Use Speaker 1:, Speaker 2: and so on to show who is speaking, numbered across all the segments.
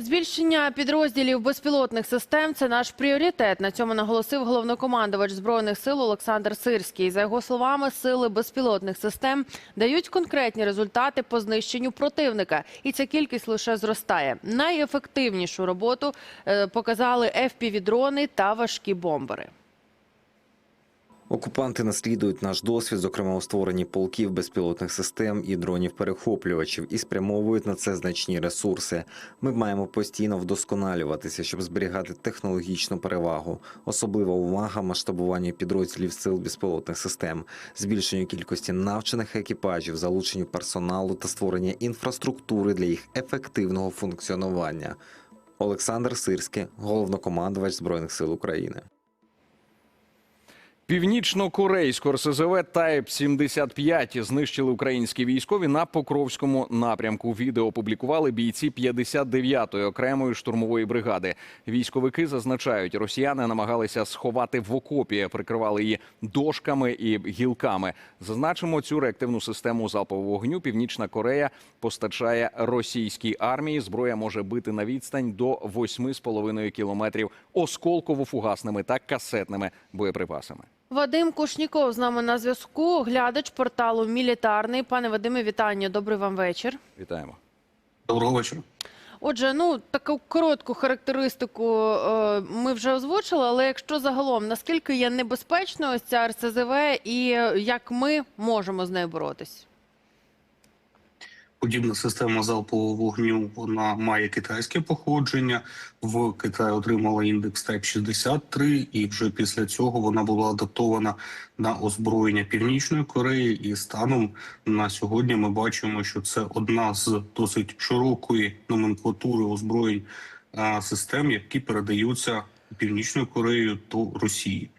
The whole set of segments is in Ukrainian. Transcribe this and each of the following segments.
Speaker 1: Збільшення підрозділів безпілотних систем це наш пріоритет. На цьому наголосив головнокомандувач збройних сил Олександр Сирський. За його словами, сили безпілотних систем дають конкретні результати по знищенню противника, і ця кількість лише зростає. Найефективнішу роботу е, показали FPV-дрони та важкі бомбери.
Speaker 2: Окупанти наслідують наш досвід, зокрема у створенні полків безпілотних систем і дронів-перехоплювачів, і спрямовують на це значні ресурси. Ми маємо постійно вдосконалюватися, щоб зберігати технологічну перевагу. Особлива увага масштабуванню підрозділів сил безпілотних систем, збільшенню кількості навчених екіпажів, залученню персоналу та створення інфраструктури для їх ефективного функціонування. Олександр Сирський, головнокомандувач збройних сил України.
Speaker 3: Північно-корейську РСЗВ Type-75 знищили українські військові на Покровському напрямку. Відео опублікували бійці 59-ї окремої штурмової бригади. Військовики зазначають, росіяни намагалися сховати в окопі, прикривали її дошками і гілками. Зазначимо, цю реактивну систему залпового вогню Північна Корея постачає російській армії. Зброя може бити на відстань до 8,5 кілометрів осколково-фугасними та касетними боєприпасами.
Speaker 1: Вадим Кушніков з нами на зв'язку. Глядач порталу Мілітарний. Пане Вадиме, вітання. Добрий вам вечір.
Speaker 3: Вітаємо.
Speaker 4: Доброго вечора.
Speaker 1: Отже, ну таку коротку характеристику е, ми вже озвучили, але якщо загалом наскільки є небезпечною ось ця РСЗВ і як ми можемо з нею боротись?
Speaker 4: Подібна система залпового вогню вона має китайське походження. В Китаї отримала індекс Type 63, і вже після цього вона була адаптована на озброєння Північної Кореї. І станом на сьогодні ми бачимо, що це одна з досить широкої номенклатури озброєнь систем, які передаються Північною Кореєю до Росії.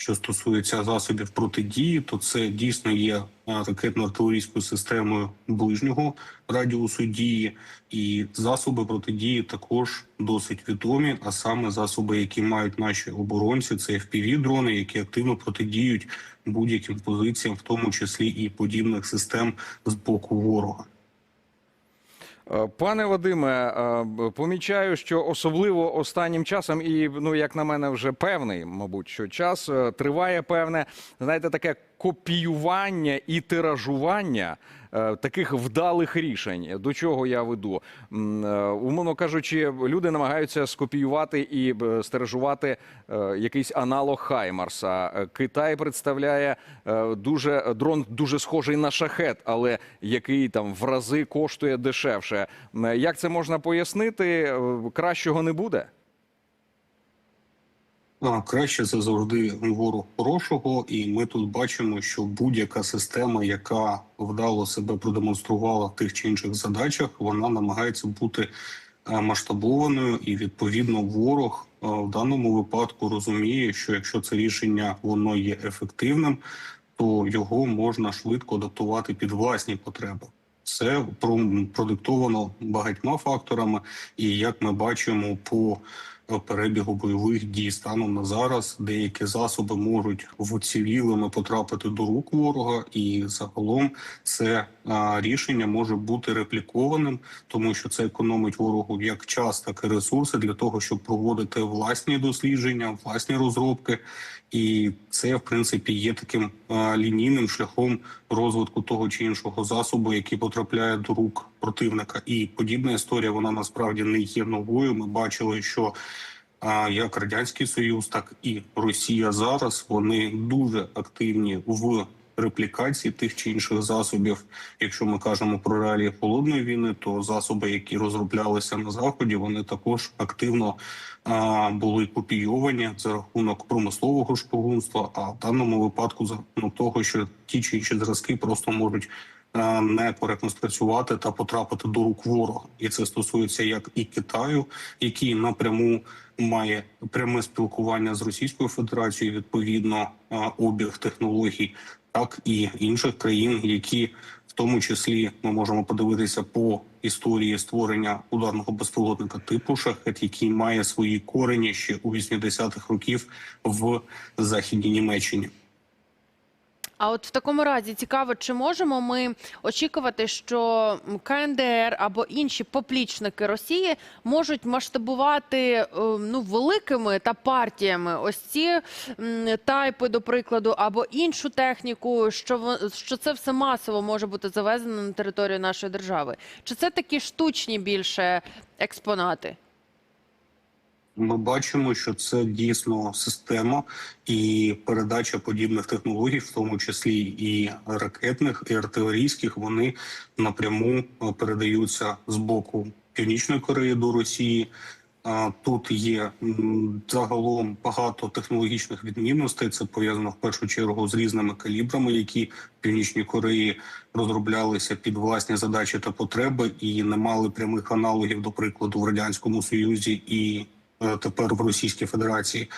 Speaker 4: Що стосується засобів протидії, то це дійсно є ракетно-артилерійською системою ближнього радіусу дії, і засоби протидії також досить відомі. А саме засоби, які мають наші оборонці, це fpv дрони, які активно протидіють будь-яким позиціям, в тому числі і подібних систем з боку ворога.
Speaker 3: Пане Вадиме, е, помічаю, що особливо останнім часом, і ну як на мене, вже певний, мабуть, що час е, триває певне, знаєте, таке копіювання і тиражування е, таких вдалих рішень. До чого я веду? Е, Умовно кажучи, люди намагаються скопіювати і е, стиражувати е, якийсь аналог Хаймарса. Китай представляє дуже дрон, дуже схожий на шахет, але який там в рази коштує дешевше. Як це можна пояснити? Кращого не буде.
Speaker 4: Краще це завжди ворог хорошого, і ми тут бачимо, що будь-яка система, яка вдало себе продемонструвала в тих чи інших задачах, вона намагається бути е, масштабованою, і відповідно ворог е, в даному випадку розуміє, що якщо це рішення воно є ефективним, то його можна швидко адаптувати під власні потреби. Це про- продиктовано багатьма факторами, і як ми бачимо по перебігу бойових дій станом на зараз деякі засоби можуть вцілілими потрапити до рук ворога, і загалом це рішення може бути реплікованим, тому що це економить ворогу як час, так і ресурси для того, щоб проводити власні дослідження, власні розробки. І це в принципі є таким лінійним шляхом розвитку того чи іншого засобу, який потрапляє до рук противника. І подібна історія вона насправді не є новою. Ми бачили, що як радянський союз, так і Росія зараз вони дуже активні в реплікації тих чи інших засобів. Якщо ми кажемо про реалії холодної війни, то засоби, які розроблялися на заході, вони також активно а, були копійовані за рахунок промислового шпигунства. А в даному випадку за рахунок того, що ті чи інші зразки просто можуть некоректно спрацювати та потрапити до рук ворога, і це стосується як і Китаю, який напряму має пряме спілкування з Російською Федерацією, відповідно е, обіг технологій, так і інших країн, які в тому числі ми можемо подивитися по історії створення ударного безпілотника типу шахет, який має свої корені ще у 80-х років в західній Німеччині.
Speaker 1: А от в такому разі цікаво, чи можемо ми очікувати, що КНДР або інші поплічники Росії можуть масштабувати е, ну великими та партіями ось ці тайпи, до прикладу, або іншу техніку, що що це все масово може бути завезено на територію нашої держави? Чи це такі штучні більше експонати?
Speaker 4: Ми бачимо, що це дійсно система і передача подібних технологій, в тому числі і ракетних, і артилерійських, вони напряму е, передаються з боку Північної Кореї до Росії. Тут є загалом багато технологічних відмінностей. Це пов'язано в першу чергу з різними калібрами, які в Північній Кореї розроблялися під власні задачі та потреби, і не мали прямих аналогів, до прикладу, в радянському союзі і тепер в Російській Федерації.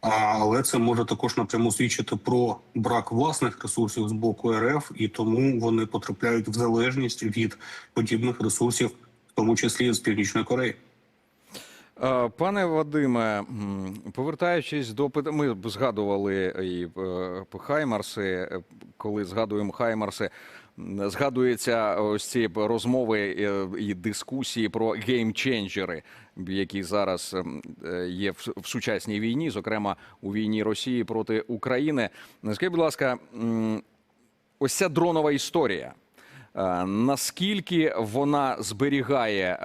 Speaker 4: Але це може також напряму свідчити про брак власних ресурсів з боку РФ, і тому вони потрапляють в залежність від подібних ресурсів, в тому числі з Північної Кореї.
Speaker 3: Е, Пане Вадиме, повертаючись до ми згадували і е, Хаймарси, е, коли згадуємо Хаймарси, м, згадуються ось ці розмови е, і дискусії про геймченджери, які зараз е, є в сучасній війні, зокрема у війні Росії проти України. Скажіть, будь ласка, ось ця дронова історія. Е, Наскільки вона зберігає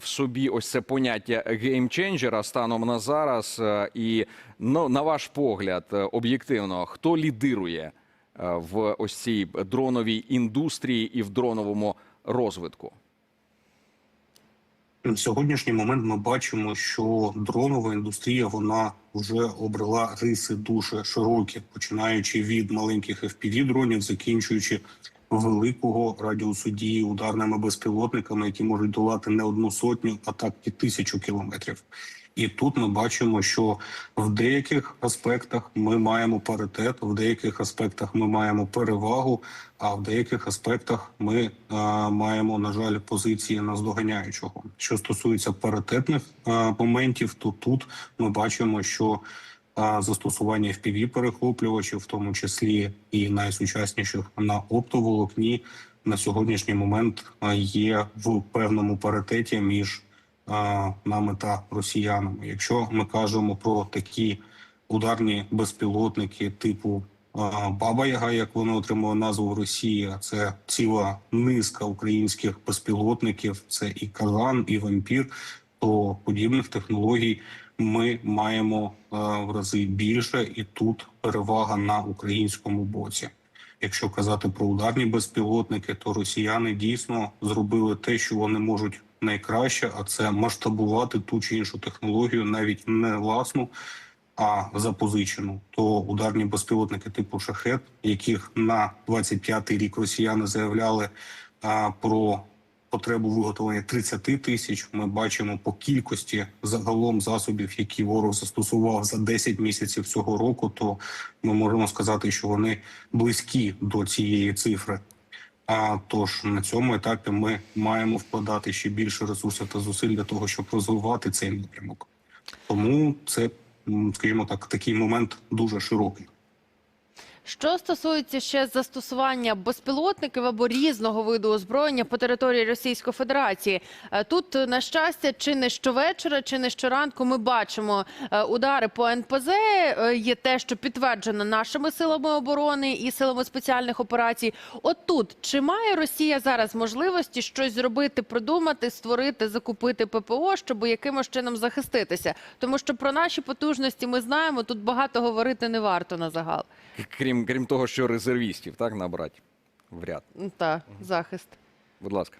Speaker 3: в собі ось це поняття геймченджера станом на зараз, і ну, на ваш погляд, об'єктивно, хто лідирує в ось цій дроновій індустрії і в дроновому розвитку?
Speaker 4: На сьогоднішній момент ми бачимо, що дронова індустрія вона вже обрела риси дуже широкі, починаючи від маленьких fpv дронів, закінчуючи великого радіусу дії ударними безпілотниками, які можуть долати не одну сотню, а так і тисячу кілометрів. І тут ми бачимо, що в деяких аспектах ми маємо паритет, в деяких аспектах ми маємо перевагу, а в деяких аспектах ми е, маємо, на жаль, позиції наздоганяючого. Що стосується паритетних е, моментів, то тут ми бачимо, що е, застосування fpv перехоплювачів, в тому числі і найсучасніших на оптоволокні, на сьогоднішній момент є в певному паритеті між а, нами та росіянами. Якщо ми кажемо про такі ударні безпілотники типу Баба Яга, як вони отримали назву а це ціла низка українських безпілотників, це і Казан, і Вампір, то подібних технологій ми маємо в рази більше, і тут перевага на українському боці. Якщо казати про ударні безпілотники, то росіяни дійсно зробили те, що вони можуть найкраще, а це масштабувати ту чи іншу технологію, навіть не власну, а запозичену. То ударні безпілотники типу шахет, яких на 25-й рік росіяни заявляли а, про потребу виготовлення 30 тисяч. Ми бачимо по кількості загалом засобів, які ворог застосував за 10 місяців цього року. То ми можемо сказати, що вони близькі до цієї цифри. А тож на цьому етапі ми маємо вкладати ще більше ресурсів та зусиль для того, щоб розвивати цей напрямок. Тому це, скажімо так, такий момент дуже широкий.
Speaker 1: Що стосується ще застосування безпілотників або різного виду озброєння по території Російської Федерації, е, тут е, на щастя, чи не щовечора, чи не щоранку, ми бачимо е, удари по НПЗ. Є те, що підтверджено нашими силами оборони і силами спеціальних операцій. От тут чи має Росія зараз можливості щось зробити, придумати, створити, закупити ППО, щоб якимось чином захиститися? Тому що про наші потужності ми знаємо. Тут багато говорити не варто на загал.
Speaker 3: Крім, крім того, що резервістів так набрати в ряд.
Speaker 1: Та захист.
Speaker 3: Будь ласка.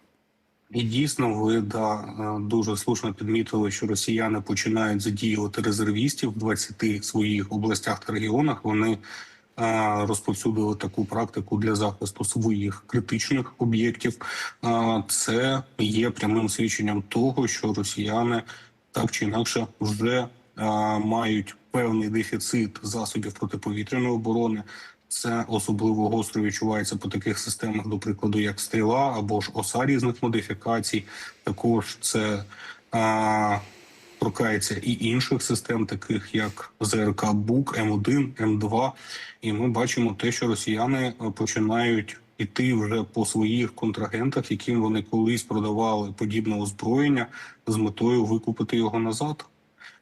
Speaker 4: І дійсно, ви да е, дуже слушно підмітили, що росіяни починають задіювати резервістів в 20 своїх областях та регіонах. Вони е, розповсюдили таку практику для захисту своїх критичних об'єктів. Е, Це є прямим свідченням того, що росіяни так чи інакше вже е, мають певний дефіцит засобів протиповітряної оборони. Це особливо гостро відчувається по таких системах, до прикладу, як стріла або ж оса різних модифікацій. Також це а, торкається і інших систем, таких як ЗРК БУК, М1, М2. І ми бачимо те, що росіяни починають іти вже по своїх контрагентах, яким вони колись продавали подібне озброєння з метою викупити його назад.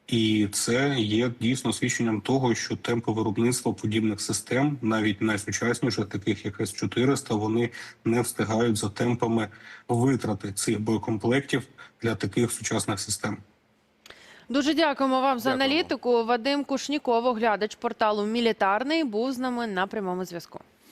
Speaker 4: І це є дійсно свідченням того, що темпи виробництва подібних систем, навіть найсучасніших, таких як С-400, вони не встигають за темпами витрати цих боєкомплектів для таких сучасних систем.
Speaker 1: Дуже дякуємо вам за аналітику. Вадим Кушніков, оглядач порталу Мілітарний, був з нами на прямому зв'язку.